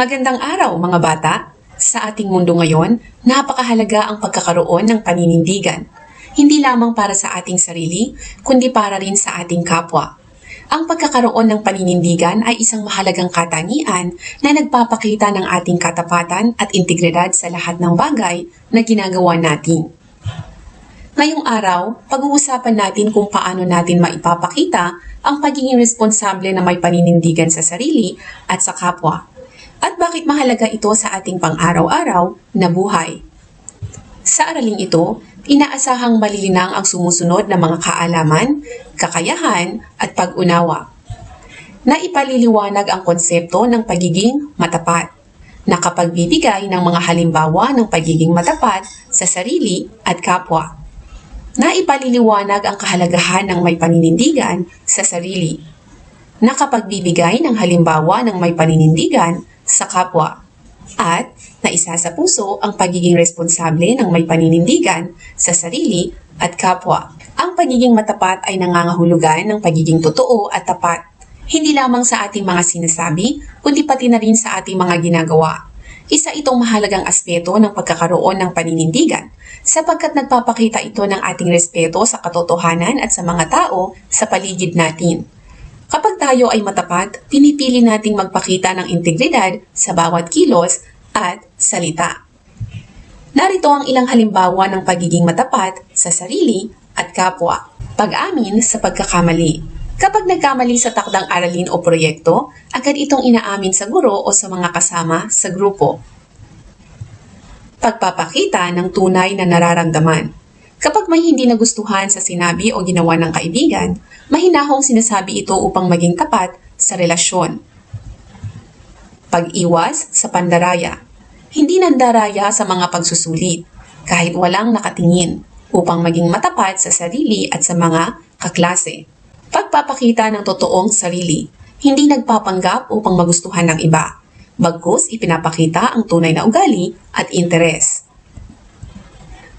Magandang araw mga bata! Sa ating mundo ngayon, napakahalaga ang pagkakaroon ng paninindigan. Hindi lamang para sa ating sarili, kundi para rin sa ating kapwa. Ang pagkakaroon ng paninindigan ay isang mahalagang katangian na nagpapakita ng ating katapatan at integridad sa lahat ng bagay na ginagawa natin. Ngayong araw, pag-uusapan natin kung paano natin maipapakita ang pagiging responsable na may paninindigan sa sarili at sa kapwa. At bakit mahalaga ito sa ating pang-araw-araw na buhay. Sa araling ito, inaasahang malilinang ang sumusunod na mga kaalaman, kakayahan at pag-unawa. Naipaliliwanag ang konsepto ng pagiging matapat, nakapagbibigay ng mga halimbawa ng pagiging matapat sa sarili at kapwa. Naipaliliwanag ang kahalagahan ng may paninindigan sa sarili, nakapagbibigay ng halimbawa ng may paninindigan sa kapwa, at naisa sa puso ang pagiging responsable ng may paninindigan sa sarili at kapwa. Ang pagiging matapat ay nangangahulugan ng pagiging totoo at tapat, hindi lamang sa ating mga sinasabi, kundi pati na rin sa ating mga ginagawa. Isa itong mahalagang aspeto ng pagkakaroon ng paninindigan sapagkat nagpapakita ito ng ating respeto sa katotohanan at sa mga tao sa paligid natin. Kapag tayo ay matapat, pinipili nating magpakita ng integridad sa bawat kilos at salita. Narito ang ilang halimbawa ng pagiging matapat sa sarili at kapwa. Pag-amin sa pagkakamali. Kapag nagkamali sa takdang aralin o proyekto, agad itong inaamin sa guro o sa mga kasama sa grupo. Pagpapakita ng tunay na nararamdaman. Kapag may hindi nagustuhan sa sinabi o ginawa ng kaibigan, mahinahong sinasabi ito upang maging tapat sa relasyon. Pag-iwas sa pandaraya. Hindi nandaraya sa mga pagsusulit, kahit walang nakatingin, upang maging matapat sa sarili at sa mga kaklase. Pagpapakita ng totoong sarili. Hindi nagpapanggap upang magustuhan ng iba. Bagkus ipinapakita ang tunay na ugali at interes.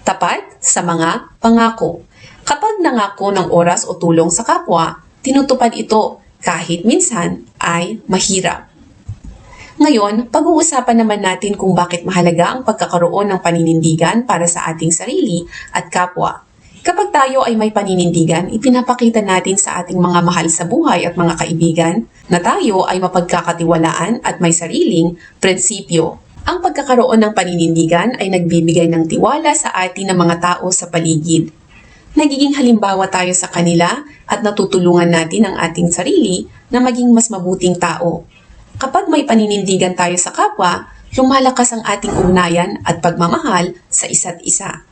Tapat sa mga pangako. Kapag nangako ng oras o tulong sa kapwa, tinutupad ito kahit minsan ay mahirap. Ngayon, pag-uusapan naman natin kung bakit mahalaga ang pagkakaroon ng paninindigan para sa ating sarili at kapwa. Kapag tayo ay may paninindigan, ipinapakita natin sa ating mga mahal sa buhay at mga kaibigan na tayo ay mapagkakatiwalaan at may sariling prinsipyo. Ang pagkakaroon ng paninindigan ay nagbibigay ng tiwala sa atin ng mga tao sa paligid. Nagiging halimbawa tayo sa kanila at natutulungan natin ang ating sarili na maging mas mabuting tao. Kapag may paninindigan tayo sa kapwa, lumalakas ang ating ugnayan at pagmamahal sa isa't isa.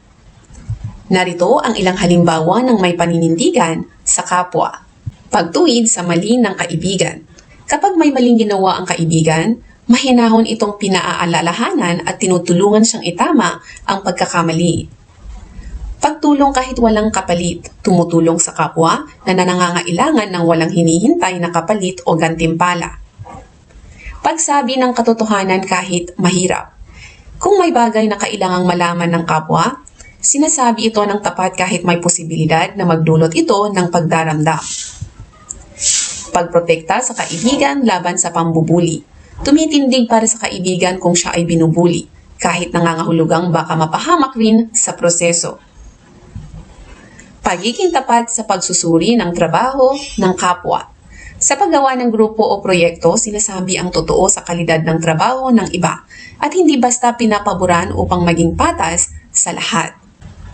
Narito ang ilang halimbawa ng may paninindigan sa kapwa. Pagtuwid sa mali ng kaibigan. Kapag may maling ginawa ang kaibigan, mahinahon itong pinaaalalahanan at tinutulungan siyang itama ang pagkakamali. Pagtulong kahit walang kapalit, tumutulong sa kapwa na nanangangailangan ng walang hinihintay na kapalit o gantimpala. Pagsabi ng katotohanan kahit mahirap. Kung may bagay na kailangang malaman ng kapwa, Sinasabi ito ng tapat kahit may posibilidad na magdulot ito ng pagdaramdam. Pagprotekta sa kaibigan laban sa pambubuli. Tumitindig para sa kaibigan kung siya ay binubuli, kahit nangangahulugang baka mapahamak rin sa proseso. Pagiging tapat sa pagsusuri ng trabaho ng kapwa. Sa paggawa ng grupo o proyekto, sinasabi ang totoo sa kalidad ng trabaho ng iba at hindi basta pinapaboran upang maging patas sa lahat.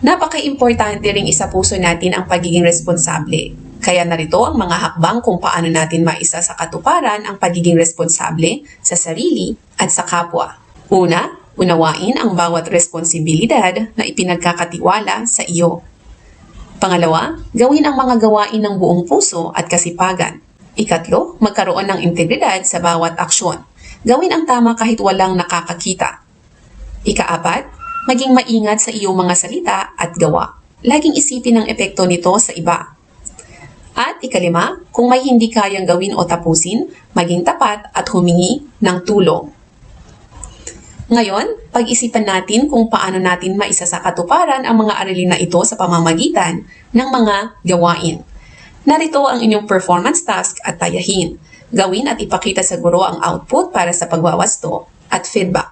Napaka-importante ring isa puso natin ang pagiging responsable. Kaya narito ang mga hakbang kung paano natin maisa sa katuparan ang pagiging responsable sa sarili at sa kapwa. Una, unawain ang bawat responsibilidad na ipinagkakatiwala sa iyo. Pangalawa, gawin ang mga gawain ng buong puso at kasipagan. Ikatlo, magkaroon ng integridad sa bawat aksyon. Gawin ang tama kahit walang nakakakita. Ikaapat, maging maingat sa iyong mga salita at gawa. Laging isipin ang epekto nito sa iba. At ikalima, kung may hindi kayang gawin o tapusin, maging tapat at humingi ng tulong. Ngayon, pag-isipan natin kung paano natin maisa sa katuparan ang mga aralin na ito sa pamamagitan ng mga gawain. Narito ang inyong performance task at tayahin. Gawin at ipakita sa guro ang output para sa pagwawasto at feedback.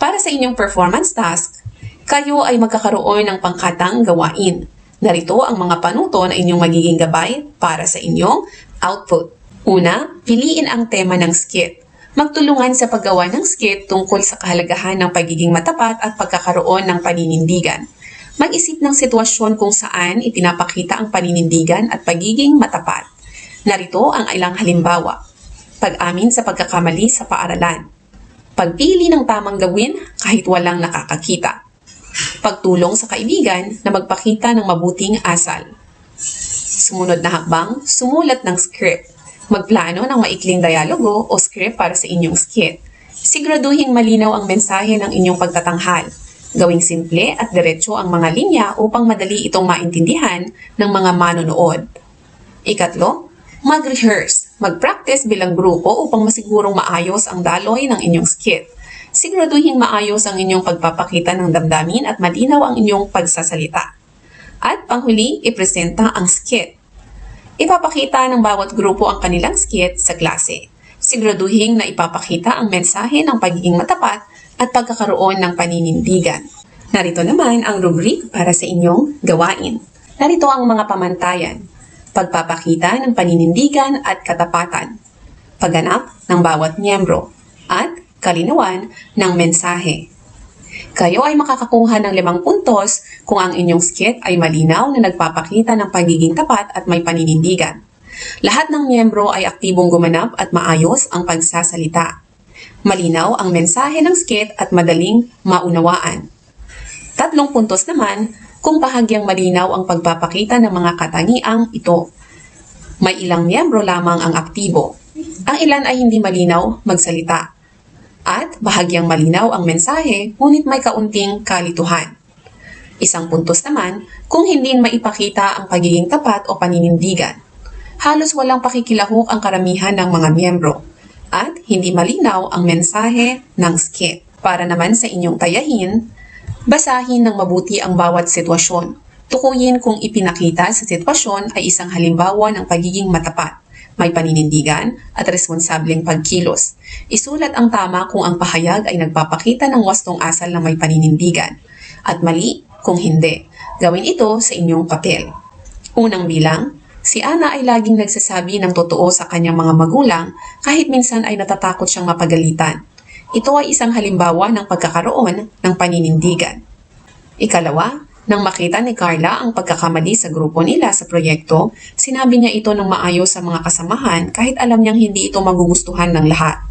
Para sa inyong performance task, kayo ay magkakaroon ng pangkatang gawain. Narito ang mga panuto na inyong magiging gabay para sa inyong output. Una, piliin ang tema ng skit. Magtulungan sa paggawa ng skit tungkol sa kahalagahan ng pagiging matapat at pagkakaroon ng paninindigan. Mag-isip ng sitwasyon kung saan ipinapakita ang paninindigan at pagiging matapat. Narito ang ilang halimbawa. Pag-amin sa pagkakamali sa paaralan. Pagpili ng tamang gawin kahit walang nakakakita. Pagtulong sa kaibigan na magpakita ng mabuting asal. Sumunod na hakbang, sumulat ng script. Magplano ng maikling dialogo o script para sa inyong skit. Siguraduhing malinaw ang mensahe ng inyong pagtatanghal. Gawing simple at diretso ang mga linya upang madali itong maintindihan ng mga manonood. Ikatlo, mag-rehearse. Mag-practice bilang grupo upang masigurong maayos ang daloy ng inyong skit. Siguraduhin maayos ang inyong pagpapakita ng damdamin at malinaw ang inyong pagsasalita. At panghuli, ipresenta ang skit. Ipapakita ng bawat grupo ang kanilang skit sa klase. Siguraduhin na ipapakita ang mensahe ng pagiging matapat at pagkakaroon ng paninindigan. Narito naman ang rubric para sa inyong gawain. Narito ang mga pamantayan. Pagpapakita ng paninindigan at katapatan. Pagganap ng bawat miyembro. At kalinawan ng mensahe. Kayo ay makakakuha ng limang puntos kung ang inyong skit ay malinaw na nagpapakita ng pagiging tapat at may paninindigan. Lahat ng miyembro ay aktibong gumanap at maayos ang pagsasalita. Malinaw ang mensahe ng skit at madaling maunawaan. Tatlong puntos naman kung bahagyang malinaw ang pagpapakita ng mga katangiang ito. May ilang miyembro lamang ang aktibo. Ang ilan ay hindi malinaw magsalita. At bahagyang malinaw ang mensahe ngunit may kaunting kalituhan. Isang puntos naman kung hindi maipakita ang pagiging tapat o paninindigan. Halos walang pakikilahok ang karamihan ng mga miyembro at hindi malinaw ang mensahe ng skit. Para naman sa inyong tayahin, basahin ng mabuti ang bawat sitwasyon. Tukuyin kung ipinakita sa sitwasyon ay isang halimbawa ng pagiging matapat, may paninindigan at responsableng pagkilos. Isulat ang tama kung ang pahayag ay nagpapakita ng wastong asal na may paninindigan at mali kung hindi. Gawin ito sa inyong papel. Unang bilang, Si Ana ay laging nagsasabi ng totoo sa kanyang mga magulang kahit minsan ay natatakot siyang mapagalitan. Ito ay isang halimbawa ng pagkakaroon ng paninindigan. Ikalawa, nang makita ni Carla ang pagkakamali sa grupo nila sa proyekto, sinabi niya ito ng maayos sa mga kasamahan kahit alam niyang hindi ito magugustuhan ng lahat.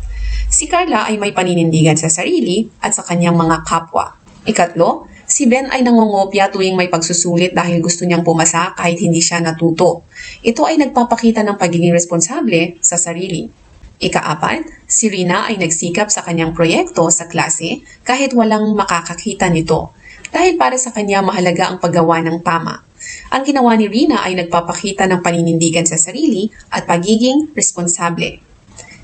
Si Carla ay may paninindigan sa sarili at sa kanyang mga kapwa. Ikatlo, si Ben ay nangongopya tuwing may pagsusulit dahil gusto niyang pumasa kahit hindi siya natuto. Ito ay nagpapakita ng pagiging responsable sa sarili. Ikaapat, si Rina ay nagsikap sa kanyang proyekto sa klase kahit walang makakakita nito dahil para sa kanya mahalaga ang paggawa ng tama. Ang ginawa ni Rina ay nagpapakita ng paninindigan sa sarili at pagiging responsable.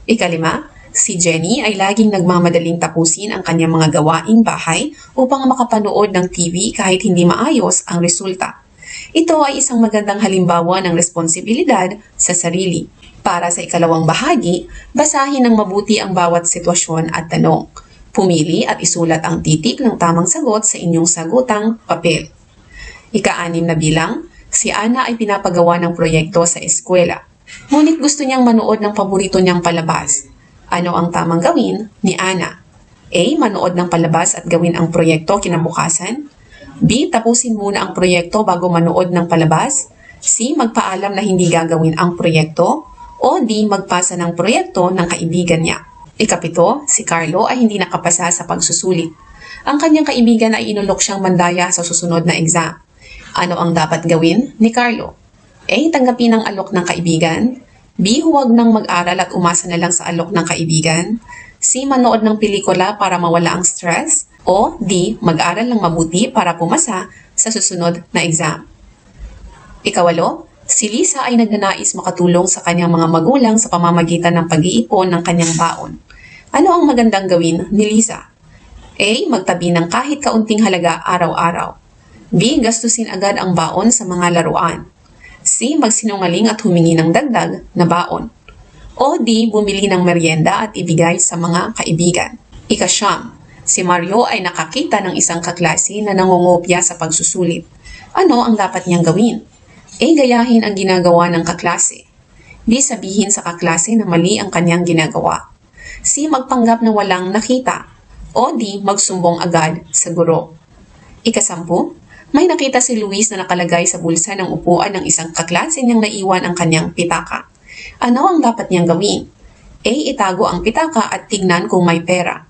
Ikalima, si Jenny ay laging nagmamadaling tapusin ang kanyang mga gawaing bahay upang makapanood ng TV kahit hindi maayos ang resulta. Ito ay isang magandang halimbawa ng responsibilidad sa sarili. Para sa ikalawang bahagi, basahin ng mabuti ang bawat sitwasyon at tanong. Pumili at isulat ang titik ng tamang sagot sa inyong sagutang papel. Ika-anim na bilang, si Ana ay pinapagawa ng proyekto sa eskwela. Ngunit gusto niyang manood ng paborito niyang palabas. Ano ang tamang gawin ni Ana? A. Manood ng palabas at gawin ang proyekto kinabukasan. B. Tapusin muna ang proyekto bago manood ng palabas. C. Magpaalam na hindi gagawin ang proyekto. O D. Magpasa ng proyekto ng kaibigan niya. Ikapito, si Carlo ay hindi nakapasa sa pagsusulit. Ang kanyang kaibigan ay inulok siyang mandaya sa susunod na exam. Ano ang dapat gawin ni Carlo? A. Tanggapin ang alok ng kaibigan. B. Huwag nang mag-aral at umasa na lang sa alok ng kaibigan. C. Manood ng pelikula para mawala ang stress. O D. Mag-aral ng mabuti para pumasa sa susunod na exam. Ikawalo, si Lisa ay nagnanais makatulong sa kanyang mga magulang sa pamamagitan ng pag-iipon ng kanyang baon. Ano ang magandang gawin ni Lisa? A. Magtabi ng kahit kaunting halaga araw-araw. B. Gastusin agad ang baon sa mga laruan. C. Magsinungaling at humingi ng dagdag na baon. O D. Bumili ng merienda at ibigay sa mga kaibigan. Ikasyam, si Mario ay nakakita ng isang kaklase na nangungopya sa pagsusulit. Ano ang dapat niyang gawin? A. Gayahin ang ginagawa ng kaklase. B. Sabihin sa kaklase na mali ang kanyang ginagawa. C. Magpanggap na walang nakita. O D. Magsumbong agad sa guro. Ikasampu, may nakita si Luis na nakalagay sa bulsa ng upuan ng isang kaklase niyang naiwan ang kanyang pitaka. Ano ang dapat niyang gawin? A. Itago ang pitaka at tignan kung may pera.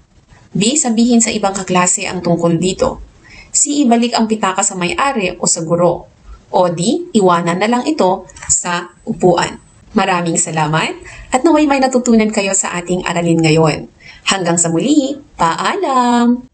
B. Sabihin sa ibang kaklase ang tungkol dito. C. Ibalik ang pitaka sa may-ari o sa guro. O D. Iwanan na lang ito sa upuan. Maraming salamat at naway may natutunan kayo sa ating aralin ngayon. Hanggang sa muli, paalam!